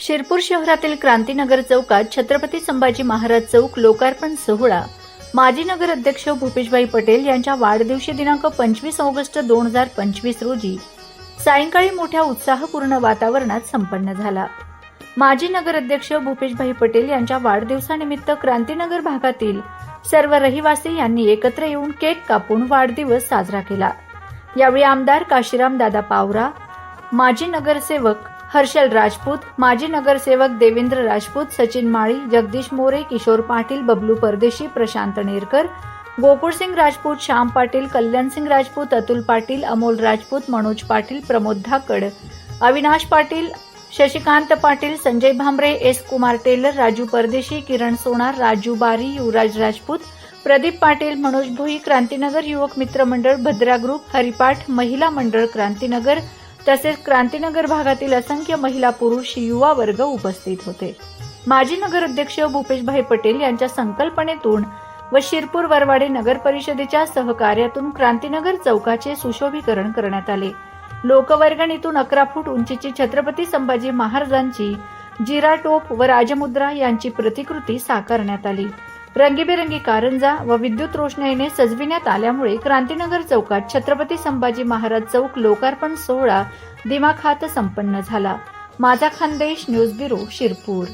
शिरपूर शहरातील क्रांतीनगर चौकात छत्रपती संभाजी महाराज चौक लोकार्पण सोहळा. माजी नगर अध्यक्ष भूपेशभाई पटेल यांच्या वाढदिवशी दिनांक पंचवीस ऑगस्ट दोन हजार पंचवीस रोजी सायंकाळी मोठ्या उत्साहपूर्ण वातावरणात संपन्न झाला. माजी नगर अध्यक्ष भूपेशभाई पटेल यांच्या वाढदिवसानिमित्त क्रांतीनगर भागातील सर्व रहिवासी यांनी एकत्र येऊन केक कापून वाढदिवस साजरा केला. यावेळी आमदार काशीराम दादा पावरा माजी नगरसेवक हर्षल राजपूत माजी नगरसेवक देवेंद्र राजपूत सचिन माळी जगदीश मोरे किशोर पाटील बबलू परदेशी प्रशांत नेरकर गोकुळसिंग राजपूत श्याम पाटील कल्याणसिंग राजपूत अतुल पाटील अमोल राजपूत मनोज पाटील प्रमोद धाकड अविनाश पाटील शशिकांत पाटील संजय भांबरे एस कुमार टेलर राजू परदेशी किरण सोनार राजू बारी युवराज राजपूत प्रदीप पाटील मनोज भोई क्रांतीनगर युवक मित्र मंडळ भद्रा ग्रुप हरिपाठ महिला मंडळ क्रांतीनगर तसेच क्रांतीनगर भागातील असंख्य महिला पुरुष युवा वर्ग उपस्थित होते. माजी नगराध्यक्ष भूपेशभाई पटेल यांच्या संकल्पनेतून व शिरपूर वरवाडे नगर परिषदेच्या सहकार्यातून क्रांतीनगर चौकाचे सुशोभीकरण करण्यात आले. लोकवर्गणीतून अकरा फूट उंचीची छत्रपती संभाजी महाराजांची जिरा टोप व राजमुद्रा यांची प्रतिकृती साकारण्यात आली. रंगीबेरंगी कारंजा व विद्युत रोषणाईने सजविण्यात आल्यामुळे क्रांतीनगर चौकात छत्रपती संभाजी महाराज चौक लोकार्पण सोहळा दिमाखात संपन्न झाला. माझा खानदेश न्यूज ब्युरो शिरपूर.